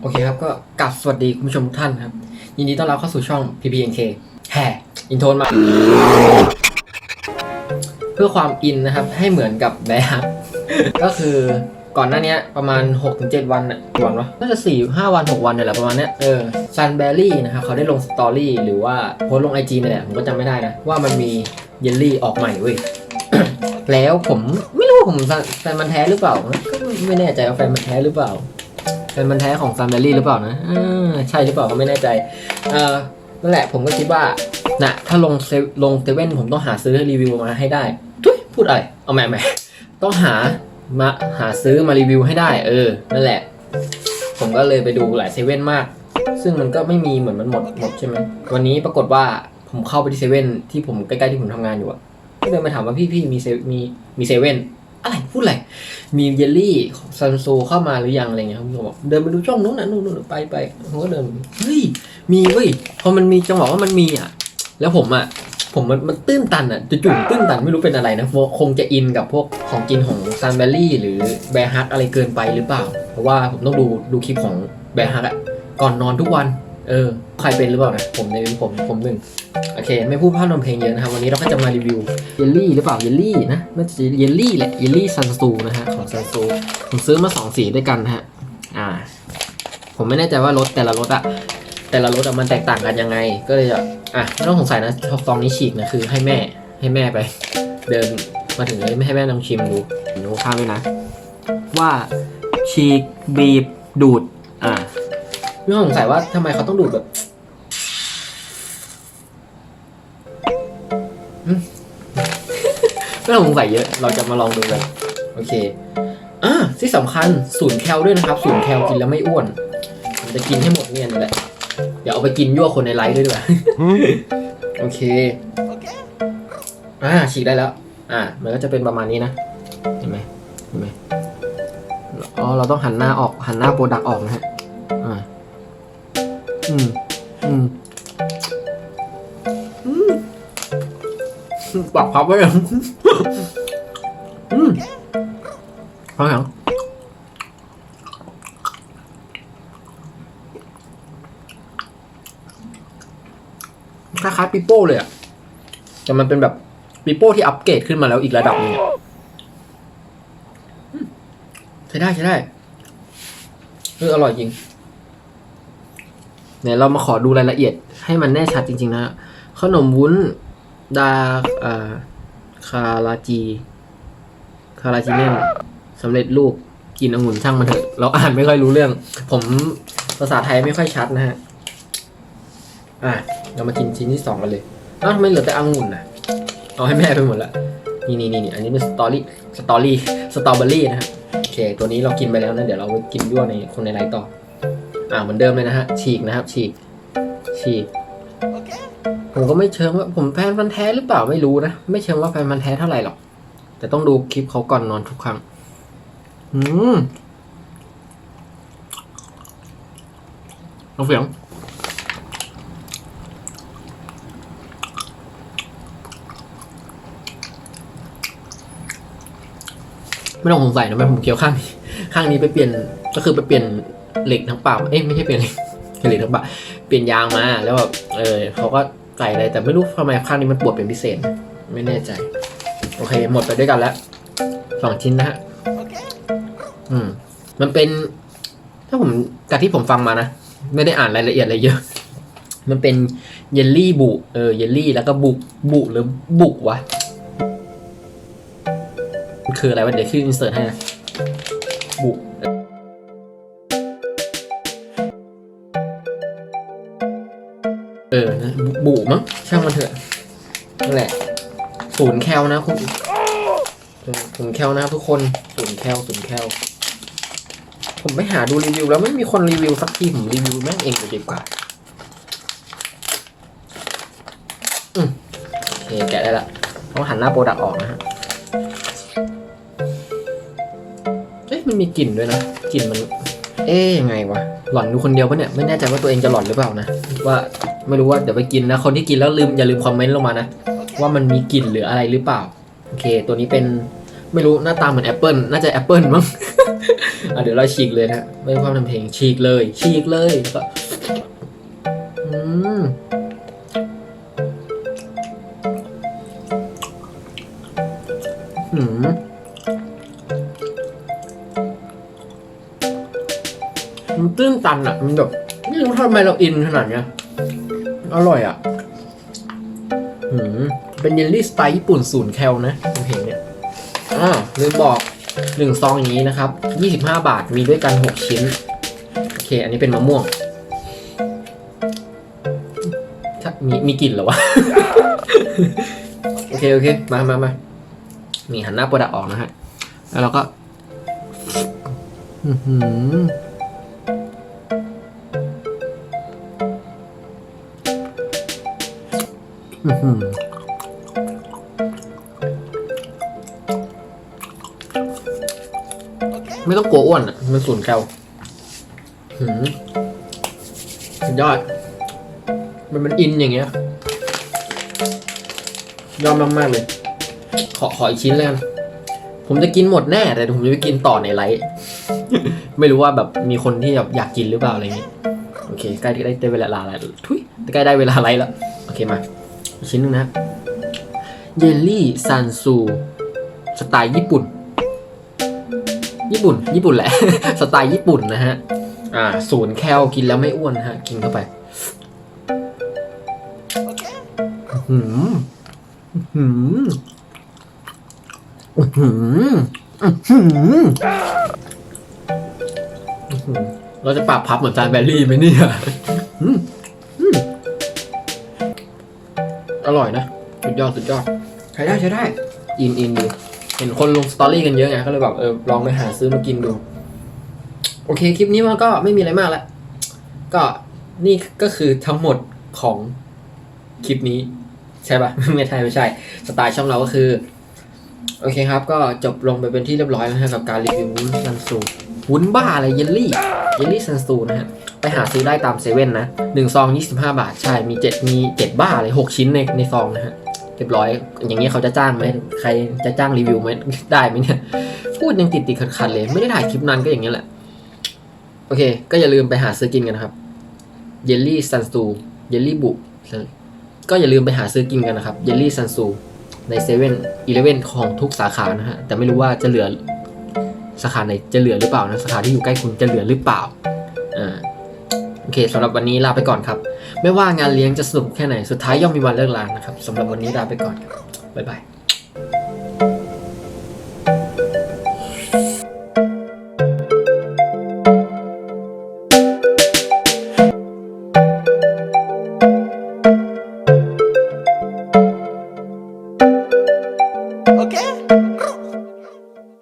โอเคครับก็กลับสวัสดีคุณผู้ชมทุกท่านครับ ยินดีต้อนรับเข้าสู่ช่อง PPNK แห่อินโทนมา เพื่อความอินนะครับ ให้เหมือนกับแบร์ก็คือก่อนหน้านี้ประมาณ 6-7 วันอะกี่วันวะน่าจะ 4 5 วัน 6 วันเนี่ยแหละประมาณเนี้ยเออซันแบรี่นะครับเขาได้ลงสตอรี่หรือว่าโพสลงไอจีนี่แหละ ผมก็จำไม่ได้นะ ว่ามันมีเยลลี่ออกใหม่เว้ย แล้วผม ผมแฟนมันแท้หรือเปล่าก็ไม่แน่ใจว่าแฟนมันแท้หรือเปล่า แฟนมันแท้ของซันแบรี่หรือเปล่านะอใช่หรือเปล่าก็ไม่แน่ใจ เออนั่นแหละผมก็คิดว่านะถ้าลงเซลงเซเว่นผมต้องหาซื้อรีวิวมาให้ได้ทุยพูดอะไร เอาใหม่ใหม่ต้องหามาหาซื้อมารีวิวให้ได้ เออ นั่นแหละ ผมก็เลยไปดูหลายเซเว่นมาก ซึ่งมันก็ไม่มีเหมือนมันหมดหมดใช่ไหมวันนี้ปรากฏว่าผมเข้าไปที่เซเว่นที่ผมใกล้ๆที่ผมทำงานอยู่อะก็เดินมาถามว่าพี่พี่มีเซมีมีเซเว่น อะไรพูดอะไร มีเยลลี่ของซันโซเข้ามาหรือยังอะไรเงี้ยครับผมบอกเดินไปดูช่องนู้นน่ะนู้นนู้นไปไปผมก็เดินเฮ้ยมีเว้ยพอมันมีจังหวะว่ามันมีอะ แล้วผมอะผมมันมันตื้นตันอะจู่ๆตื้นตันไม่รู้เป็นอะไรนะคงจะอินกับพวกของกินของซันเบลลี่ หรือแบร์ฮักอะไรเกินไปหรือเปล่า เพราะว่าผมต้องดูดูคลิปของแบร์ฮักอะก่อนนอนทุกวัน เออ ใครเป็นหรือเปล่านะผมในผมผมหนึ่งโอเค ไม่พูดพร่ำทำเพลงเยอะนะครับ วันนี้เราก็จะมารีวิวเยลลี่หรือเปล่าเยลลี่นะน่าจะเยลลี่แหละเยลลี่ซันซูนะฮะของซันซูผมซื้อมาสองสีด้วยกันนะฮะอ่า ผมไม่แน่ใจว่ารสแต่ละรสอะแต่ละรสอะมันแตกต่างกันยังไง ก็เลยจะอะไม่ต้องสงสัยนะซองนี้ฉีกนะคือให้แม่ให้แม่ไป เดินมาถึงเลยไม่ให้แม่ลองชิมดูดูข้ามด้วยนะ ว่าฉีกบีบดูด อ่าไม่ต้องสงสัยว่าทำไมเขาต้องดูดแบบไม่ต้องสงสัยเยอะ เราจะมาลองดูกัน โอเค อ่าที่สำคัญศูนย์แคลด้วยนะครับ ศูนย์แคลกินแล้วไม่อ้วนผมจะกินให้หมดเนี่ยนี่แหละ เดี๋ยวเอาไปกินยั่วคนในไลฟ์ด้วยดีกว่าโอเค อ่าฉีกได้แล้ว อ่า มันก็จะเป็นประมาณนี้นะ เห็นไหมเห็นไหมอ๋อ เราต้องหันหน้าออก หันหน้าโปรดักออกนะฮะ อ่า อืม อืม อืมปากพับไว้ยังอืมฟังยังคล้ายๆปิโป้เลยอะแต่มันเป็นแบบปิโป้ที่อัปเกรดขึ้นมาแล้วอีกระดับหนึงอะอืมใช้ได้ใช้ได้เอออร่อยจริง เนี่ยเรามาขอดูรายละเอียดให้มันแน่ชัดจริง ๆ นะขนมวุ้นดาอ่าคาราจี คาราจีเนียสำเร็จรูปกินองุ่นช่างมันเถอะ เราอ่านไม่ค่อยรู้เรื่อง ผมภาษาไทยไม่ค่อยชัดนะฮะ อะ เรามากินชิ้นที่สองกันเลยอ้าวทำไมเหลือแต่องุ่นน่ะ เอาให้แม่ไปหมดละ นี่นี่นี่อันนี้เป็นสตอรี่สตอรี่สตรอเบอรี่นะฮะ โอเค ตัวนี้เรากินไปแล้วนะ เดี๋ยวเราไปกินยั่วในคนในไลฟ์ต่อ อ่าเหมือนเดิมเลยนะฮะ ฉีกนะครับ ฉีก ฉีก ผมก็ไม่เชิงว่าผมแฟนพันธุ์แท้หรือเปล่าไม่รู้นะ ไม่เชิงว่าแฟนพันธุ์แท้เท่าไหร่หรอก แต่ต้องดูคลิปเขาก่อนนอนทุกครั้ง อืมเอาเสียงไม่ต้องสงสัยนะแม่ผมเคี้ยวข้างนี้ ข้างนี้ไปเปลี่ยนก็คือไปเปลี่ยน เหล็กทั้งปากเอ้ยไม่ใช่เปลี่ยนเหล็กเหล็กทั้งปากเปลี่ยนยางมาแล้วแบบเออเขาก็ใส่เลยแต่ไม่รู้ทำไมข้างนี้มันปวดเป็นพิเศษ ไม่แน่ใจ โอเค หมดไปด้วยกันแล้วสองชิ้นนะฮะอืม มันเป็น ถ้าผมจากที่ผมฟังมานะ ไม่ได้อ่านรายละเอียดอะไรเยอะ มันเป็นเยลลี่บุเออเยลลี่แล้วก็บุบุหรือบุวะมันคืออะไรวะเดี๋ยวขึ้นอินเสิร์ตให้นะบุ เออนะบุบุมั้งช่างมันเถอะนั่นแหละศูนย์แคลนะคุณศูนย์แคลนะทุกคนศูนย์แคลศูนย์แคลผมไปหาดูรีวิวแล้วไม่มีคนรีวิวสักทีผมรีวิวแม่งเองเลยดีกว่าอืมโอเคแกะได้ละต้องหันหน้าโปรดักออกนะฮะเอ๊ะมันมีกลิ่นด้วยนะกลิ่นมัน เอ๊ยยังไงวะหล่อนดูคนเดียวปะเนี่ยไม่แน่ใจว่าตัวเองจะหล่อนหรือเปล่านะว่า ไม่รู้ว่าเดี๋ยวไปกินนะ คนที่กินแล้วลืมอย่าลืมคอมเมนต์ลงมานะ ว่ามันมีกลิ่นหรืออะไรหรือเปล่า โอเค ตัวนี้เป็นไม่รู้หน้าตาเหมือนแอปเปิลน่าจะแอปเปิลมั้งอะเดี๋ยวเราฉีกเลยนะไม่ความทำเพลงฉีกเลย ฉีกเลยก็อืมหืมมันตื้นตันอะ มันแบบไม่รู้ทำไมเราอินขนาดเนี้ย อร่อยอะหืมเป็นเยลลี่สไตล์ญี่ปุ่นศูนย์แคลนะเพลงเนี่ยอ่าลืมบอกหนึ่งซองอย่างนี้นะครับ 25 บาทมีด้วยกัน 6 ชิ้น โอเค อันนี้เป็นมะม่วงถ้ามีมีกลิ่นเหรอวะ โอเค โอเค มามามานี่หันหน้าโปรดักออกนะฮะ แล้วเราก็ อื้อหือ ไม่ต้องกลัวอ้วนอะ มันสูนแคลหืมสุดยอด มันมันอินอย่างเงี้ย ยอมมาก ๆ เลย ขอขออีกชิ้นเลยกันผมจะกินหมดแน่ แต่ผมจะไปกินต่อในไลฟ์ไม่รู้ว่าแบบมีคนที่แบบอยากกินหรือเปล่าอะไรเงี้ยโอเค ใกล้ได้ได้เวลาลาแล้วทุยใกล้ได้เวลาไลฟ์แล้ว โอเคมา ชิ้นหนึงนะเยลลี่ซันซูสไตล์ญี่ปุ่น ญี่ปุ่น ญี่ปุ่นแหละ สไตล์ญี่ปุ่นนะฮะ อ่าศูนย์แคลกินแล้วไม่อ้วนฮะ กินเข้าไปหืมหืมหืมหือเราจะปรับพับเหมือนจานแบลลี่ไหมเนี่ย อร่อยนะ สุดยอดสุดยอดใช้ได้ใช้ได้ อินอินดูเห็นคนลงสตอรี่กันเยอะไงก็เลยแบบเออลองไปหาซื้อมากินดู โอเคคลิปนี้มันก็ไม่มีอะไรมากแล้วก็นี่ก็คือทั้งหมดของคลิปนี้ ใช่ปะไม่ใช่ไม่ใช่ สไตล์ช่องเราก็คือ โอเคครับ ก็จบลงไปเป็นที่เรียบร้อยแล้วนะฮะกับการรีวิววุ้นซันซูวุ้นบ้าอะไรเยลลี่เยลลี่ซันซูนะฮะ ไปหาซื้อได้ตามเซเว่นนะหนึ่งซองยี่สิบห้าบาท ใช่ มีเจ็ดมีเจ็ดบ้าเลยหกชิ้นในในซองนะฮะ เรียบร้อย อย่างเงี้ยเขาจะจ้างไหม ใครจะจ้างรีวิวไหมได้ไหมเนี่ย พูดยังติดติดขัดขัดๆเลย ไม่ได้ถ่ายคลิปนั้นก็อย่างเงี้ยแหละ โอเค ก็อย่าลืมไปหาซื้อกินกันนะครับ เยลลี่ซันซู เยลลี่บุ ก็อย่าลืมไปหาซื้อกินกันนะครับ เยลลี่ซันซูในเซเว่นอีเลเว่นของทุกสาขานะฮะ แต่ไม่รู้ว่าจะเหลือสาขาไหนจะเหลือหรือเปล่านะ สาขาที่อยู่ใกล้คุณจะเหลือหรือเปล่า อ่าโอ เคสำหรับวันนี้ลาไปก่อนครับ ไม่ว่างานเลี้ยงจะสนุกแค่ไหนสุดท้ายย่อมมีวันเลิกลานะครับสำหรับวันนี้ลาไปก่อนครับบ๊ายบาย